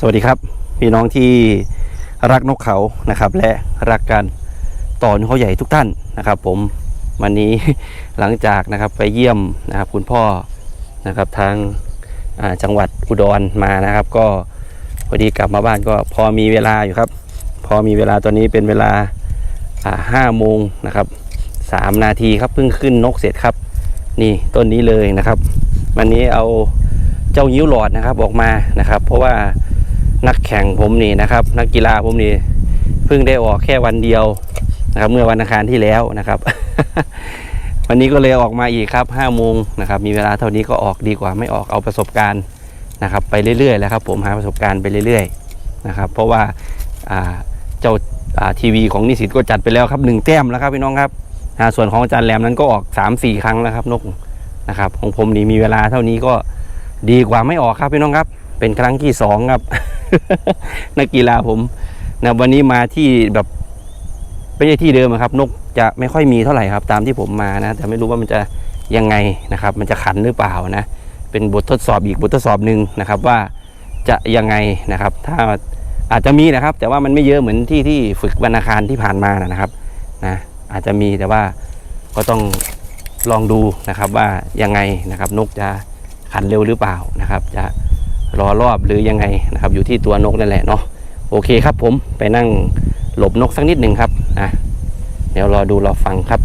สวัสดีครับ พี่น้องที่รักนกเขานะครับ และรักการต่อนกเขาใหญ่ทุกท่านนะครับ ผมวันนี้หลังจากนะครับไปเยี่ยมนะครับคุณพ่อนะครับทางจังหวัดอุดรมานะครับ ก็พอดีกลับมาบ้านก็พอมีเวลาอยู่ครับ พอมีเวลาตอนนี้เป็นเวลาห้าโมงนะครับสามนาทีครับเพิ่งขึ้นนกเสร็จครับ นี่ต้นนี้เลยนะครับ วันนี้เอาเจ้ายิ้วหลอดนะครับออกมานะครับ เพราะว่า นักแข่งผมนี่นะครับ นักกีฬาผมนี่เพิ่งได้ออกแค่วันเดียวนะครับ เมื่อวันอังคารที่แล้วนะครับ วันนี้ก็เลยออกมาอีกครับห้าโมงนะครับ มีเวลาเท่านี้ก็ออกดีกว่าไม่ออกเอาประสบการณ์นะครับ ไปเรื่อยๆแล้วครับ ผมหาประสบการณ์ไปเรื่อยๆนะครับ เพราะว่าเจ้าทีวีของนิสิตก็จัดไปแล้วครับหนึ่งแต้มแล้วครับพี่น้องครับส่วนของอาจารย์แหลมนั้นก็ออกสามสี่ครั้งแล้วครับนกนะครับของผมนี่มีเวลาเท่านี้ก็ดีกว่าไม่ออกครับพี่น้องครับ เป็นครั้งที่สองครับ นักกีฬาผมนะวันนี้มาที่แบบไม่ใช่ที่เดิมอะครับ นกจะไม่ค่อยมีเท่าไหร่ครับ ตามที่ผมมานะ แต่ไม่รู้ว่ามันจะยังไงนะครับ มันจะขันหรือเปล่านะ เป็นบททดสอบอีกบททดสอบหนึ่งนะครับว่าจะยังไงนะครับ ถ้าอาจจะมีนะครับ แต่ว่ามันไม่เยอะเหมือนที่ที่ฝึกวันอาคารที่ผ่านมานะครับนะอาจจะมีแต่ว่าก็ต้องลองดูนะครับว่ายังไงนะครับ นกจะขันเร็วหรือเปล่านะครับ จะ รอรอบหรือยังไงนะครับ อยู่ที่ตัวนกนั่นแหละเนาะโอเคครับผมไปนั่งหลบนกสักนิดหนึ่งครับนะเดี๋ยวรอดูรอฟังครับ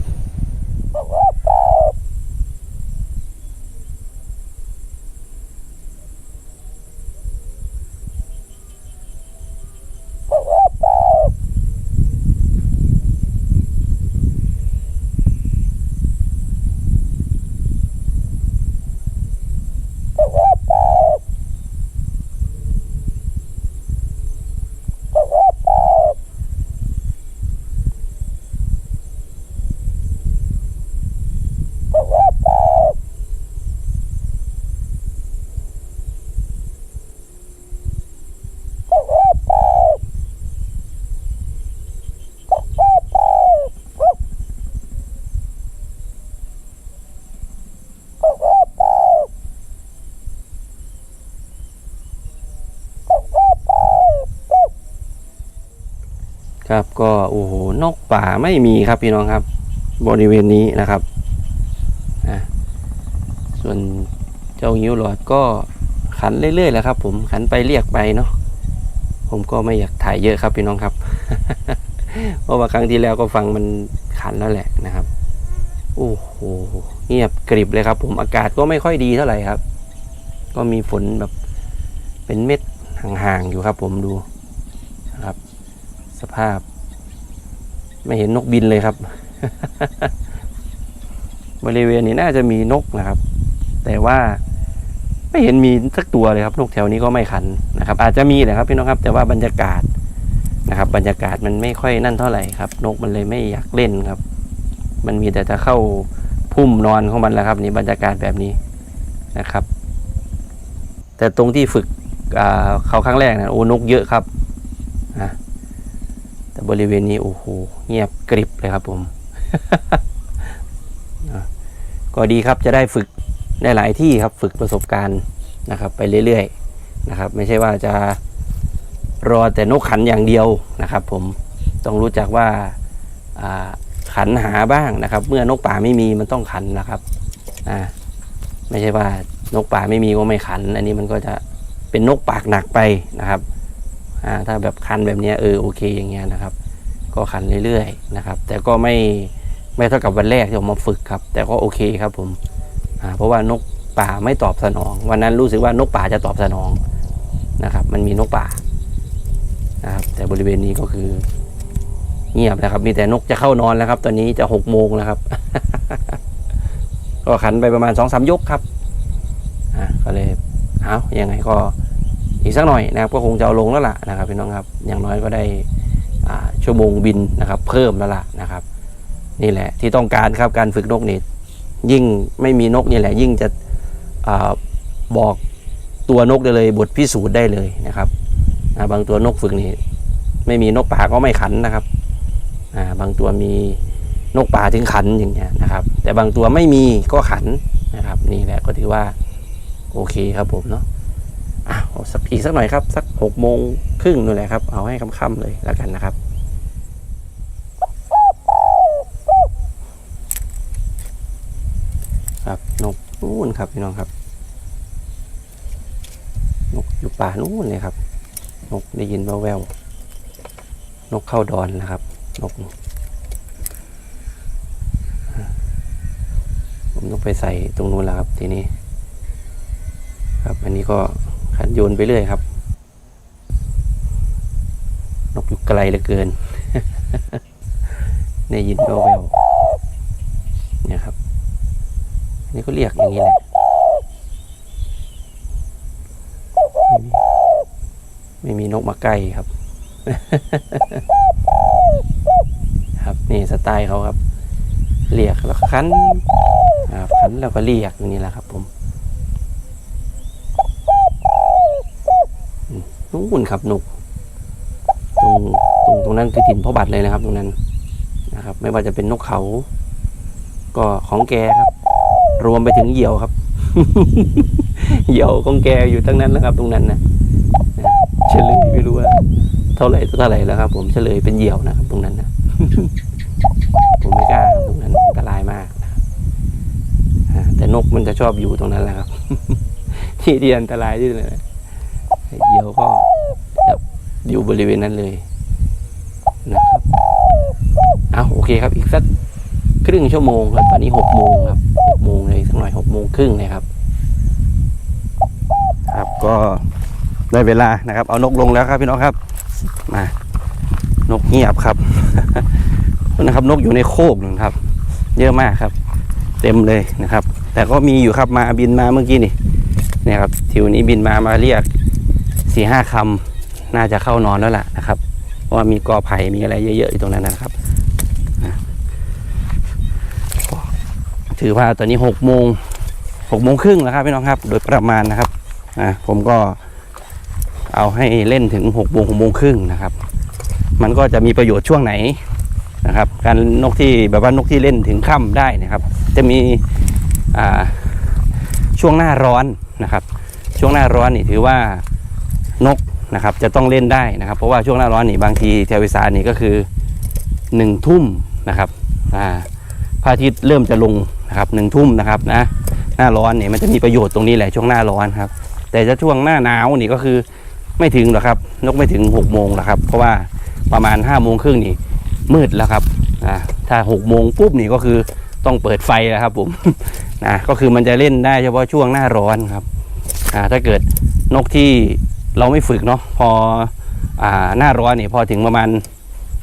ครับก็โอ้โหนกป่าไม่มีครับพี่น้องครับ บริเวณนี้นะครับอะส่วนเจ้างิ้วหลอดก็ขันเรื่อยๆแหละครับ ผมขันไปเรียกไปเนาะผมก็ไม่อยากถ่ายเยอะครับพี่น้องครับ เพราะว่าครั้งที่แล้วก็ฟังมันขันแล้วแหละนะครับโอ้โหเงียบกริบเลยครับ ผมอากาศก็ไม่ค่อยดีเท่าไหร่ครับ ก็มีฝนแบบเป็นเม็ดห่างๆอยู่ครับ ผมดูนะครับ สภาพ ไม่เห็นนกบินเลยครับ บริเวณนี้น่าจะมีนกนะครับ แต่ว่าไม่เห็นมีสักตัวเลยครับ นกแถวนี้ก็ไม่ขันนะครับ อาจจะมีแหละครับพี่น้องครับ แต่ว่าบรรยากาศนะครับ บรรยากาศมันไม่ค่อยนั่นเท่าไหร่ครับ นกมันเลยไม่อยากเล่นครับ มันมีแต่จะเข้าพุ่มนอนของมันแล้วครับ นี่บรรยากาศแบบนี้นะครับ แต่ตรงที่ฝึกเขาครั้งแรกนะโอ้นกเยอะครับอะ แต่บริเวณนี้โอ้โหเงียบกริบเลยครับผมก็ดีครับจะได้ฝึกได้หลายที่ครับฝึกประสบการณ์นะครับ ไปเรื่อยๆนะครับ ไม่ใช่ว่าจะรอแต่นกขันอย่างเดียวนะครับ ผมต้องรู้จักว่าขันหาบ้างนะครับ เมื่อนกป่าไม่มีมันต้องขันนะครับอ่าไม่ใช่ว่านกป่าไม่มีก็ไม่ขัน อันนี้มันก็จะเป็นนกปากหนักไปนะครับ ถ้าแบบคันแบบนี้เออโอเคอย่างเงี้ยนะครับ ก็คันเรื่อยๆนะครับ แต่ก็ไม่ไม่เท่ากับวันแรกที่ผมมาฝึกครับ แต่ก็โอเคครับผมอ่าเพราะว่านกป่าไม่ตอบสนอง วันนั้นรู้สึกว่านกป่าจะตอบสนองนะครับ มันมีนกป่านะครับแต่บริเวณนี้ก็คือ เงียบแล้วครับ มีแต่นกจะเข้านอนแล้วครับ ตอนนี้จะหกโมงแล้วครับ ก็ขันไปประมาณสองสามยกครับอ่าก็เลยเอายังไงก็ อีกสักหน่อยนะครับก็คงจะเอาลงแล้วล่ะนะครับพี่น้องครับอย่างน้อยก็ได้ชั่วโมงบินนะครับ เพิ่มแล้วล่ะนะครับ นี่แหละที่ต้องการครับการฝึกนกนี่ยิ่งไม่มีนกนี่แหละ ยิ่งจะอบอกตัวนกได้เลยบทพิสูจน์ได้เลยนะครับบางตัวนกฝึกนี่ไม่มีนกป่าก็ไม่ขันนะครับบางตัวมีนกป่าถึงขันอย่างเงี้ยนะครับ แต่บางตัวไม่มีก็ขันนะครับ นี่แหละก็ถือว่าโอเคครับผมเนาะ สักอีกสักหน่อยครับสักหกโมงครึ่งนู่นแหละครับ เอาให้ค่ำๆเลยแล้วกันนะครับครับนกนู่นครับพี่น้องครับ นกอยู่ป่านู่นเลยครับ นกได้ยินแววๆนกเข้าดอนนะครับ นกผมต้องไปใส่ตรงนู้นแล้วครับทีนี้ ครับอันนี้ก็ ขันโยนไปเรื่อยครับ นกอยู่ไกลเหลือเกินได้ยินแววๆเนี่ยครับนี่ก็เรียกอย่างนี้แหละไม่มีไม่มีนกมาใกล้ครับ ครับนี่สไตล์เขาครับ เรียกแล้วคันครับคันแล้วก็เรียกอย่างนี้แหละครับ ผมอืม นู่นครับนกตรงตรงตรงนั้นคือถิ่นพ่อบัตรเลยนะครับ ตรงนั้นนะครับ ไม่ว่าจะเป็นนกเขา ก็ของแกครับ รวมไปถึงเหยี่ยวครับ เหยี่ยวของแกอยู่ทั้งนั้นนะครับ ตรงนั้นนะเฉลยไม่รู้ว่าเท่าไหร่เท่าไหร่แล้วครับ ผมเฉลยเป็นเหยี่ยวนะครับ ตรงนั้นนะผมไม่กล้าครับตรงนั้นอันตรายมากแต่นกมันจะชอบอยู่ตรงนั้นแหละครับ ที่ที่อันตรายที่สุดเลย เหยี่ยวก็จะอยู่บริเวณนั้นเลยนะครับเอาโอเคครับ อีกสักครึ่งชั่วโมงครับตอนนี้หกโมงครับหกโมงเลยสักหน่อยหกโมงครึ่งเลยครับ ครับก็ได้เวลานะครับ เอานกลงแล้วครับพี่น้องครับมานกเงียบครับนะครับ นกอยู่ในโคกหนึ่งครับ เยอะมากครับ เต็มเลยนะครับ แต่ก็มีอยู่ครับมาบินมาเมื่อกี้นี่นี่ยครับทิวนี้บินมามาเรียก สี่ห้าคำน่าจะเข้านอนแล้วล่ะนะครับ เพราะว่ามีกอไผ่มีอะไรเยอะๆอยู่ตรงนั้นนะครับ ถือว่าตอนนี้หกโมงหกโมงครึ่งแล้วครับพี่น้องครับ โดยประมาณนะครับอะผมก็เอาให้เล่นถึงหกโมงหกโมงครึ่งนะครับ มันก็จะมีประโยชน์ช่วงไหนนะครับ การนกที่แบบว่านกที่เล่นถึงค่ำได้นะครับ จะมีช่วงหน้าร้อนนะครับ ช่วงหน้าร้อนนี่ถือว่า นกนะครับจะต้องเล่นได้นะครับ เพราะว่าช่วงหน้าร้อนนี่บางทีแถวอีสานนี่ก็คือหนึ่งทุ่มนะครับอ่าพระอาทิตย์เริ่มจะลงนะครับหนึ่งทุ่มนะครับนะหน้าร้อนนี่มันจะมีประโยชน์ตรงนี้แหละช่วงหน้าร้อนครับ แต่ถ้าช่วงหน้าหนาวนี่ก็คือไม่ถึงหรอกครับ นกไม่ถึงหกโมงหรอกครับ เพราะว่าประมาณห้าโมงครึ่งนี่มืดแล้วครับอ่าถ้าหกโมงปุ๊บนี่ก็คือต้องเปิดไฟแล้วครับผมนะก็คือมันจะเล่นได้เฉพาะช่วงหน้าร้อนครับอ่าถ้าเกิดนกที่ เราไม่ฝึกเนาะพออ่าหน้าร้อนนี่พอถึงประมาณ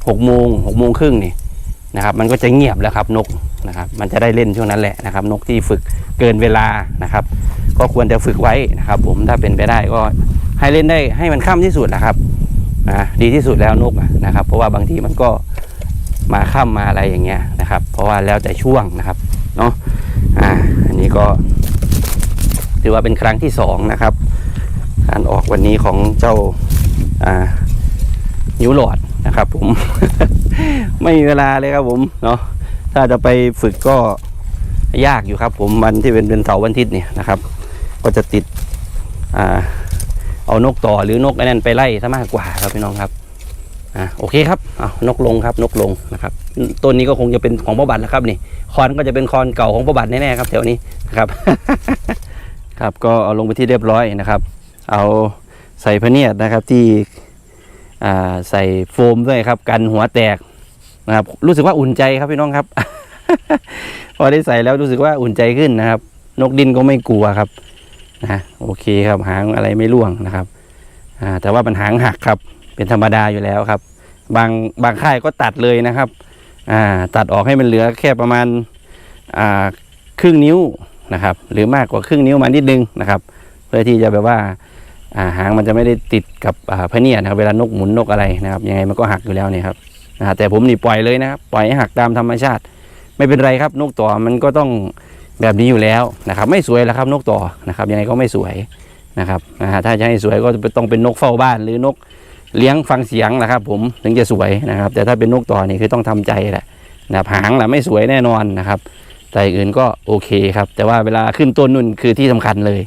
หกโมงหกโมงครึ่งนี่นะครับ มันก็จะเงียบแล้วครับนกนะครับ มันจะได้เล่นช่วงนั้นแหละนะครับ นกที่ฝึกเกินเวลานะครับ ก็ควรจะฝึกไว้นะครับ ผมถ้าเป็นไปได้ก็ให้เล่นได้ให้มันค่ำที่สุดนะครับอ่าดีที่สุดแล้วนกนะครับ เพราะว่าบางทีมันก็มาค่ำมาอะไรอย่างเงี้ยนะครับ เพราะว่าแล้วแต่ช่วงนะครับเนาะอ่าอันนี้ก็ถือว่าเป็นครั้งที่สองนะครับ การออกวันนี้ของเจ้าอ่านิวหลอดนะครับ ผม ไม่มีเวลาเลยครับผมเนาะถ้าจะไปฝึกก็ยากอยู่ครับ ผมวันที่เป็นเป็นเสาร์วันอาทิตย์เนี่ยนะครับ ก็จะติดอ่าเอานกต่อหรือนกไอ้นั่นไปไล่ซะมากกว่าครับพี่น้องครับอ่าโอเคครับเอานกลงครับนกลงนะครับต้นนี้ก็คงจะเป็นของพ่อบัตรแล้วครับนี่คอนก็จะเป็นคอนเก่าของประบัติแน่ๆครับแถวนี้นะครับ ครับก็เอาลงไปที่เรียบร้อยนะครับ เอาใส่พเนียดนะครับที่ใส่โฟมด้วยครับ กันหัวแตกนะครับ รู้สึกว่าอุ่นใจครับพี่น้องครับ พอได้ใส่แล้วรู้สึกว่าอุ่นใจขึ้นนะครับ นกดินก็ไม่กลัวครับนะโอเคครับหางอะไรไม่ร่วงนะครับแต่ว่ามันหางหักครับ เป็นธรรมดาอยู่แล้วครับ บางบางค่ายก็ตัดเลยนะครับตัดออกให้มันเหลือแค่ประมาณครึ่งนิ้วนะครับ หรือมากกว่าครึ่งนิ้วมานิดนึงนะครับ พื่อที่จะแบบว่าาหางมันจะไม่ได้ติดกับพเนียนะครับเวลานกหมุนนกอะไรนะครับยังไงมันก็หักอยู่แล้วเนี่ยครับแต่ผมนี่ปล่อยเลยนะครับปล่อยให้หักตามธรรมชาติ ไม่เป็นไรครับนกต่อมันก็ต้องแบบนี้อยู่แล้วนะครับ ไม่สวยแล้วครับนกต่อนะครับยังไงก็ไม่สวยนะครับถ้าจะให้สวยก็ต้องเป็นนกเฝ้าบ้านหรือนกเลี้ยงฟังเสียงนะครับ ผมถึงจะสวยนะครับ แต่ถ้าเป็นนกต่อนี่คือต้องทำใจแหละนะหางแหละไม่สวยแน่นอนนะครับแต่อื่นก็โอเคครับ แต่ว่าเวลาขึ้นต้นนุ่นคือที่สำคัญเลย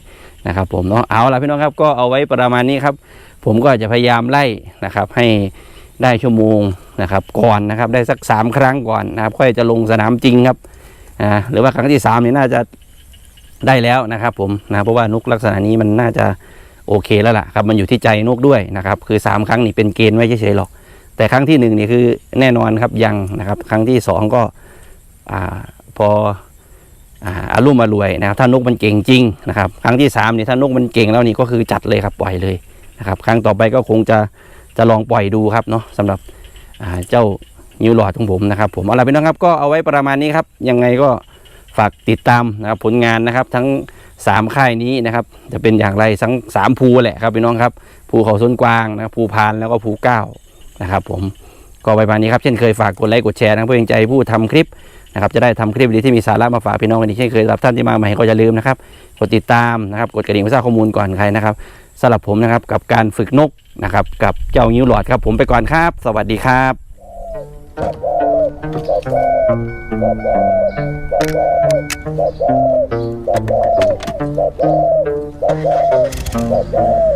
นะครับผมเนาะเอาละพี่น้องครับก็เอาไว้ประมาณนี้ครับ ผมก็จะพยายามไล่นะครับ ให้ได้ชั่วโมงนะครับ ก่อนนะครับได้สักสามครั้งก่อนนะครับ ค่อยจะลงสนามจริงครับอ่าหรือว่าครั้งที่สามนี่น่าจะได้แล้วนะครับ ผมนะเพราะว่านกลักษณะนี้มันน่าจะโอเคแล้วล่ะครับมันอยู่ที่ใจนกด้วยนะครับ คือสามครั้งนี่เป็นเกณฑ์ไม่เฉยๆหรอก แต่ครั้งที่หนึ่งนี่คือแน่นอนครับยังนะครับ ครั้งที่สองก็อ่าพอ อารุ่มอรวยนะครับถ้านกมันเก่งจริงนะครับ ครั้งที่สามนี่ถ้านกมันเก่งแล้วนี่ก็คือจัดเลยครับปล่อยเลยนะครับ ครั้งต่อไปก็คงจะจะลองปล่อยดูครับเนาะสำหรับเจ้านิวหลอดของผมนะครับ ผมเอาละพี่น้องครับก็เอาไว้ประมาณนี้ครับยังไงก็ฝากติดตามนะครับผลงานนะครับทั้งสามค่ายนี้นะครับจะเป็นอย่างไรทั้งสามภูแหละครับพี่น้องครับภูเขาส้นกวางนะภูพานแล้วก็ภูเก้านะครับ ผมก็ไปประมาณนี้ครับเช่นเคยฝากกดไลค์กดแชร์นะเพื่อเป็นใจผู้ทำคลิป นะครับจะได้ทำคลิปดีที่มีสาระมาฝากพี่น้องกันอีกเช่นเคยสำหรับท่านที่มาใหม่ก็อย่าลืมนะครับกดติดตามนะครับกดกระดิ่งเพื่อทราบข้อมูลก่อนใครนะครับสำหรับผมนะครับกับการฝึกนกนะครับกับเจ้างิ้วหลอดครับ ผมไปก่อนครับ สวัสดีครับ